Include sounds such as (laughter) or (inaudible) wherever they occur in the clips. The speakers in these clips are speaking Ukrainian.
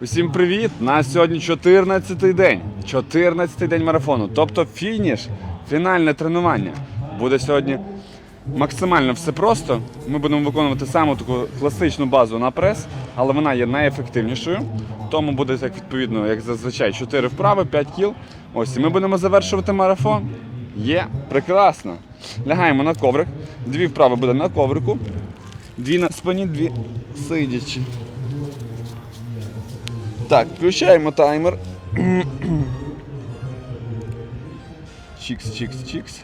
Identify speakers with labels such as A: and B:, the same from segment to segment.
A: Усім привіт! На сьогодні 14-й день. 14-й день марафону. Тобто фініш, фінальне тренування. Буде сьогодні максимально все просто. Ми будемо виконувати саму таку класичну базу на прес, але вона є найефективнішою. Тому буде як відповідно, як зазвичай, 4 вправи, 5 кіл. Ось і ми будемо завершувати марафон. Є, прекрасно. Лягаємо на коврик. Дві вправи буде на коврику, дві на спині, дві сидячи. Так, включаємо таймер. Чікс, чікс, чікс.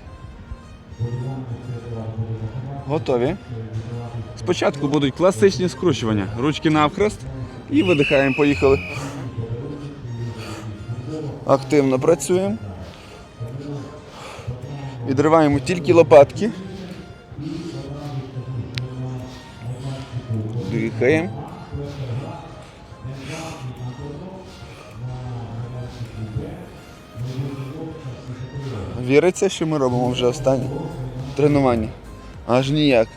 A: Готові. Спочатку будуть класичні скручування. Ручки навхрест і видихаємо, поїхали. Активно працюємо. Відриваємо тільки лопатки. Дихаємо. Віриться, що ми робимо вже останнє тренування? Аж ніяк.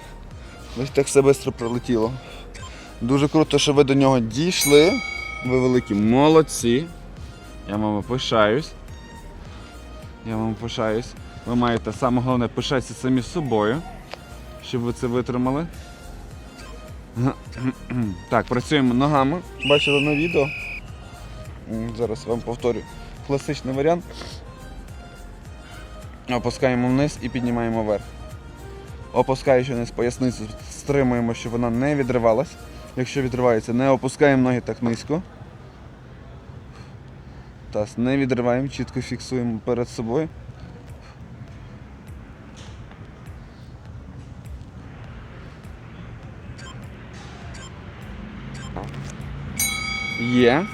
A: Ось так все швидко пролетіло. Дуже круто, що ви до нього дійшли. Ви великі молодці. Я вами пишаюсь. Я вам пишаюсь. Ви маєте саме головне пишатися самі собою, щоб ви це витримали. (clears throat) Так, працюємо ногами. Бачили на відео. Зараз вам повторю. Класичний варіант. Опускаємо вниз і піднімаємо вверх. Опускаючи вниз поясницю, стримуємо, щоб вона не відривалась. Якщо відривається, не опускаємо ноги так низько. Таз не відриваємо, чітко фіксуємо перед собою. Є.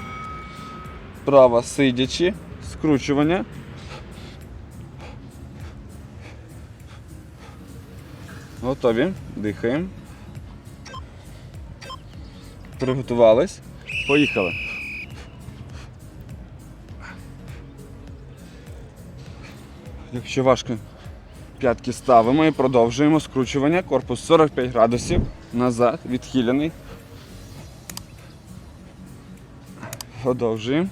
A: Права сидячи, скручування. Готові. Дихаємо. Приготувались. Поїхали. Якщо важко, п'ятки ставимо і продовжуємо скручування. Корпус 45 градусів. Назад, відхилений. Продовжуємо.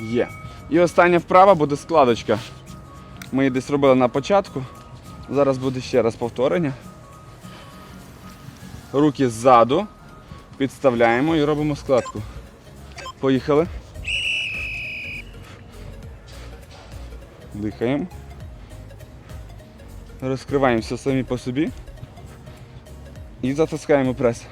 A: Є. І остання вправа буде складочка. Ми її десь робили на початку. Зараз буде ще раз повторення. Руки ззаду. Підставляємо і робимо складку. Поїхали. Дихаємо. Розкриваємося самі по собі. І затискаємо прес.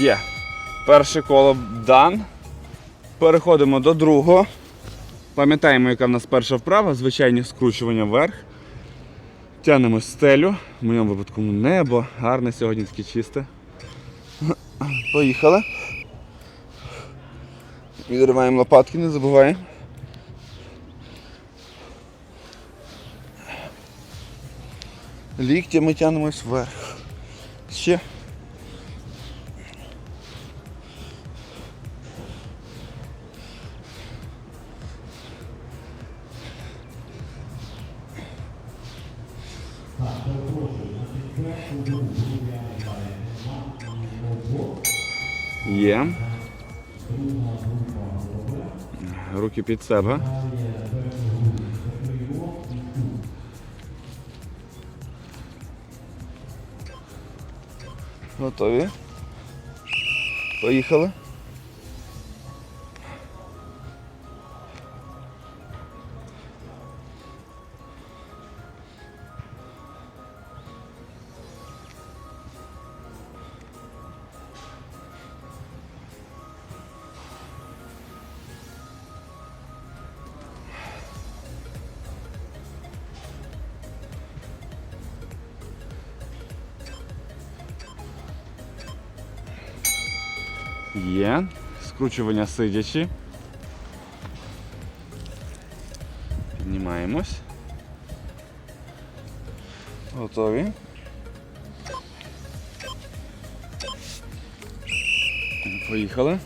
A: Є. Перше коло дан. Переходимо до другого. Пам'ятаємо, яка в нас перша вправа, звичайні скручування вверх. Тянемо стелю, в моєму випадку небо, гарне сьогодні таке чисте. Поїхали. Відриваємо лопатки, не забуваємо. Ліктями тянемось вверх. Ще. Є. Руки під себе. Готові. Поїхали. Є. Скручування сидячи. Піднімаємось. Готові. Поїхали.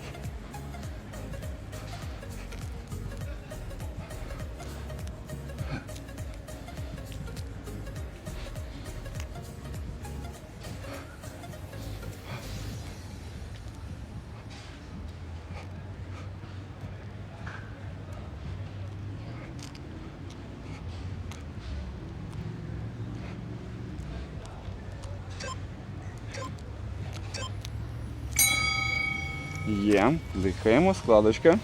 A: Є. Дихаємо, складочка.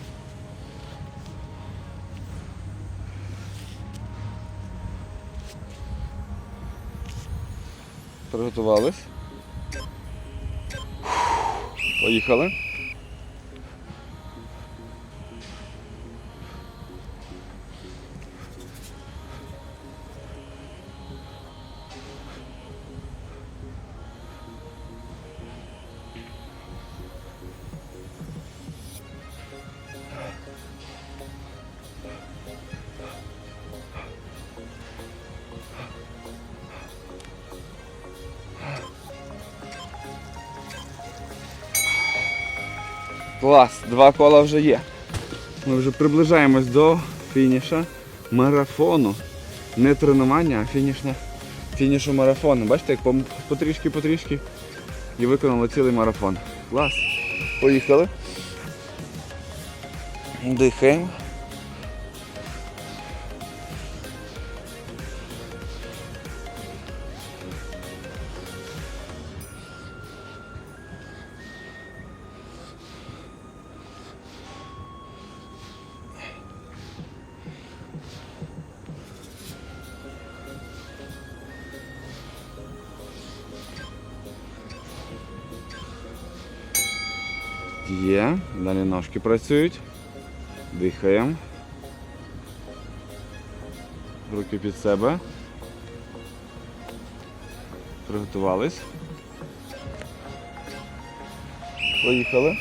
A: Приготувались. Поїхали. Клас, два кола вже є. Ми вже приближаємось до фініша марафону. Не тренування, а фінішна, фінішу марафону. Бачите, як потрішки-потрішки і виконали цілий марафон. Клас. Поїхали. Дихаємо. Є. Далі ножки працюють. Дихаємо. Руки під себе. Приготувались. Поїхали.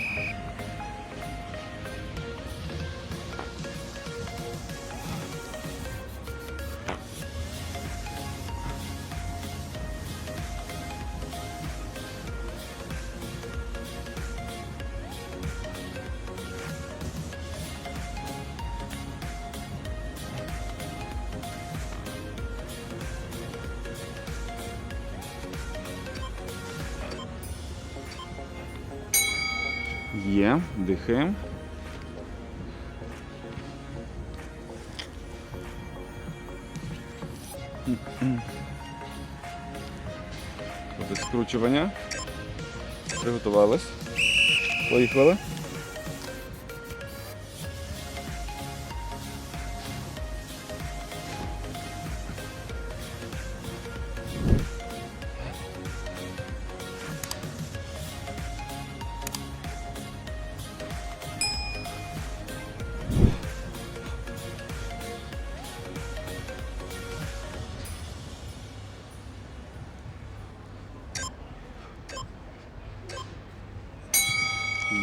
A: Дихаємо. Скручування. Приготувались. Поїхали.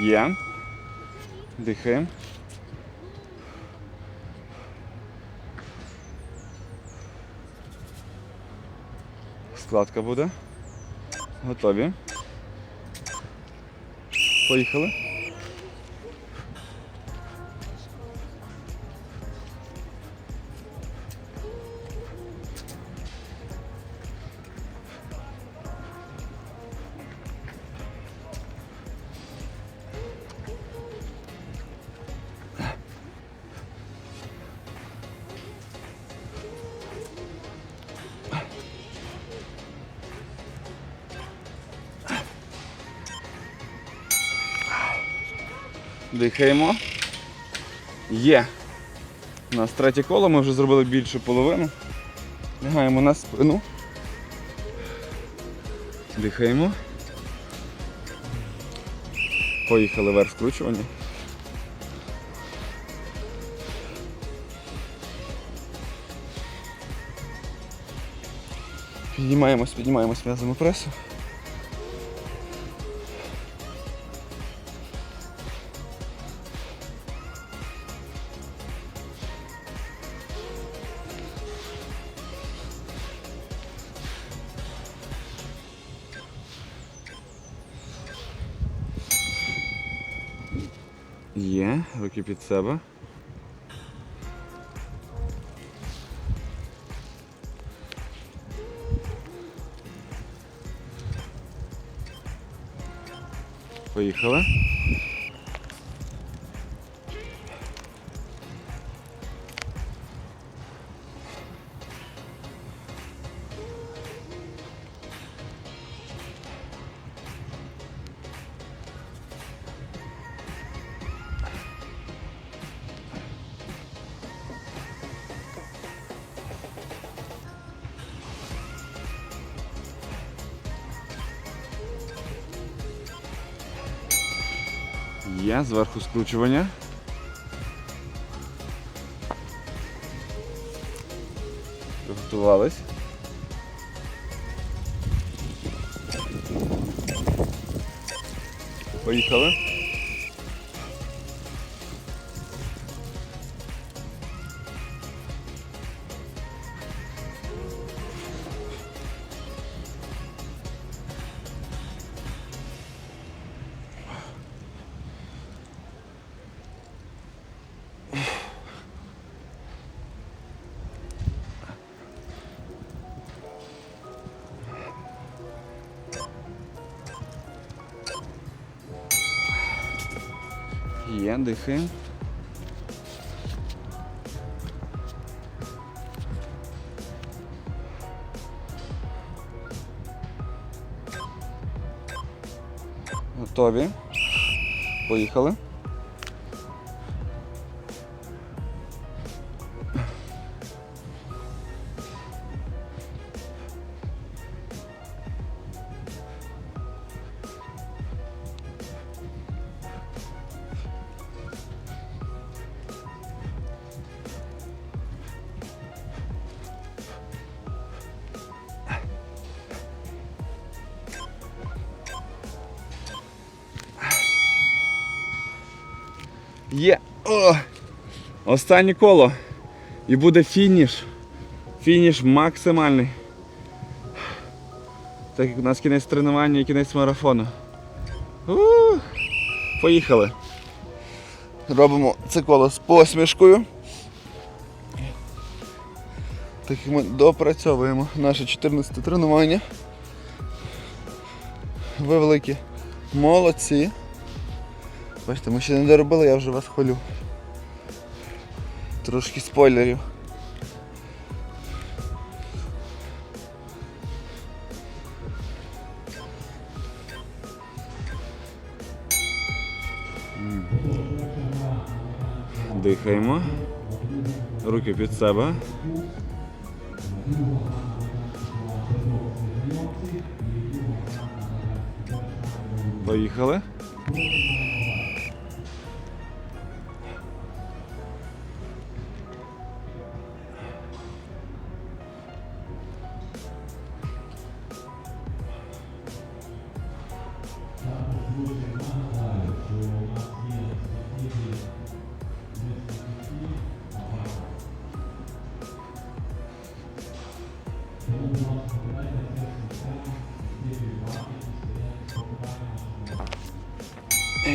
A: Є. Дихаємо. Складка буде. Готові. Поїхали. Дихаємо. Є. У нас третє коло, ми вже зробили більшу половину. Лягаємо на спину. Дихаємо. Поїхали вверх скручування. Піднімаємось, піднімаємось м'язами пресу. Є, руки під себе. Поїхали. Є, зверху скручування. Є. Готові. Поїхали. Є. О! Останнє коло. І буде фініш. Фініш максимальний. Так як у нас кінець тренування і кінець марафону. Ух. Поїхали. Робимо це коло з посмішкою. Так як ми допрацьовуємо наше 14 тренування. Ви великі молодці. Бачите, ми ще не доробили, я вже вас хвалю. Трошки спойлерів. Дихаємо. Руки під себе. Поїхали.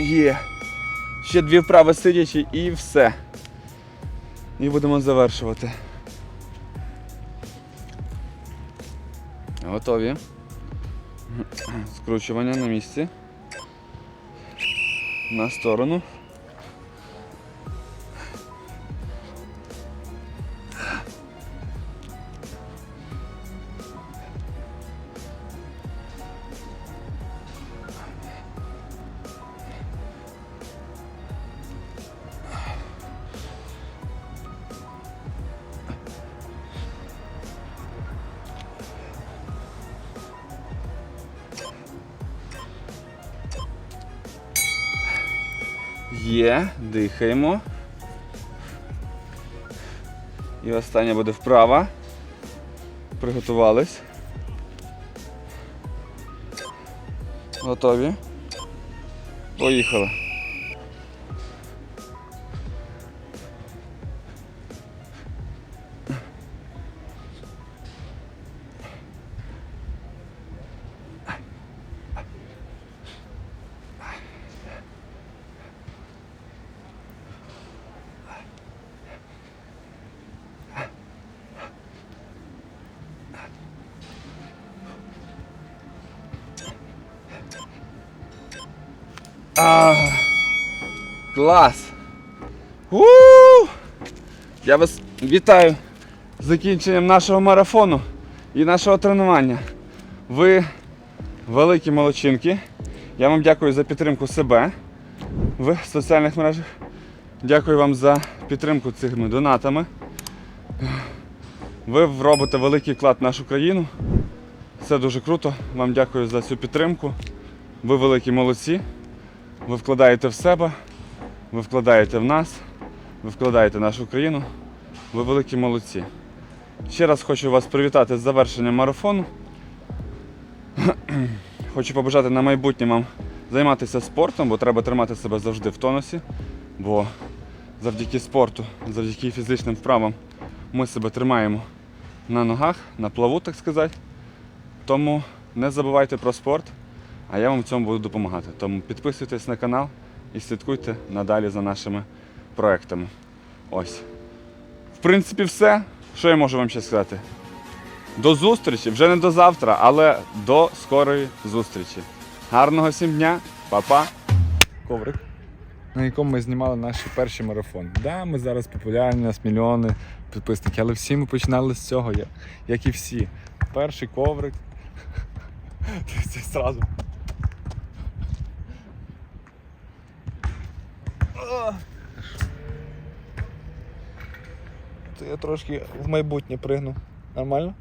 A: Є. Ще дві вправи сидячі і все. І будемо завершувати. Готові. Скручування на місці. На сторону. Є, дихаємо. І остання буде вправа. Приготувались. Готові. Поїхали. Клас! у Я вас вітаю з закінченням нашого марафону і нашого тренування. Ви великі молодчинки. Я вам дякую за підтримку себе в соціальних мережах. Дякую вам за підтримку цими донатами. Ви робите великий вклад в нашу країну. Це дуже круто. Вам дякую за цю підтримку. Ви великі молодці. Ви вкладаєте в себе, ви вкладаєте в нас, ви вкладаєте в нашу країну. Ви великі молодці. Ще раз хочу вас привітати з завершенням марафону. (clears throat) Хочу побажати на майбутнє вам займатися спортом, бо треба тримати себе завжди в тонусі. Бо завдяки спорту, завдяки фізичним вправам ми себе тримаємо на ногах, на плаву, так сказати. Тому не забувайте про спорт, а я вам в цьому буду допомагати. Тому підписуйтесь на канал і слідкуйте надалі за нашими проектами. Ось. В принципі, все. Що я можу вам ще сказати? До зустрічі, вже не до завтра, але до скорої зустрічі. Гарного всім дня, Па-па!
B: коврик, на якому ми знімали наші перші марафони. Да, ми зараз популярні, у нас мільйони підписників, але всі ми починали з цього, як і всі. Перший коврик. (laughs) Це зразу. Це я трошки в майбутнє пригну. Нормально?